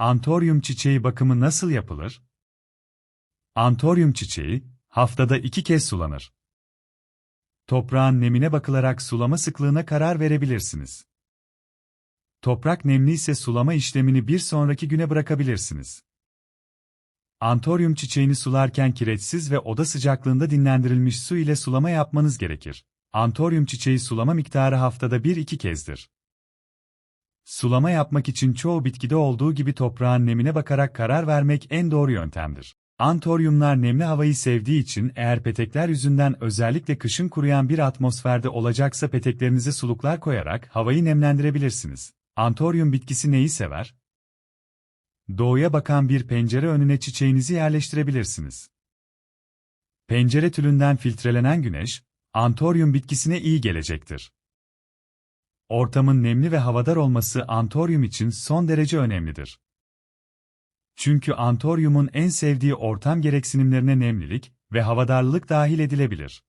Antoryum çiçeği bakımı nasıl yapılır? Antoryum çiçeği, haftada iki kez sulanır. Toprağın nemine bakılarak sulama sıklığına karar verebilirsiniz. Toprak nemli ise sulama işlemini bir sonraki güne bırakabilirsiniz. Antoryum çiçeğini sularken kireçsiz ve oda sıcaklığında dinlendirilmiş su ile sulama yapmanız gerekir. Antoryum çiçeği sulama miktarı haftada 1-2 kezdir. Sulama yapmak için çoğu bitkide olduğu gibi toprağın nemine bakarak karar vermek en doğru yöntemdir. Antoryumlar nemli havayı sevdiği için eğer petekler yüzünden özellikle kışın kuruyan bir atmosferde olacaksa peteklerinize suluklar koyarak havayı nemlendirebilirsiniz. Antoryum bitkisi neyi sever? Doğuya bakan bir pencere önüne çiçeğinizi yerleştirebilirsiniz. Pencere tülünden filtrelenen güneş, antoryum bitkisine iyi gelecektir. Ortamın nemli ve havadar olması antoryum için son derece önemlidir. Çünkü antoryumun en sevdiği ortam gereksinimlerine nemlilik ve havadarlılık dahil edilebilir.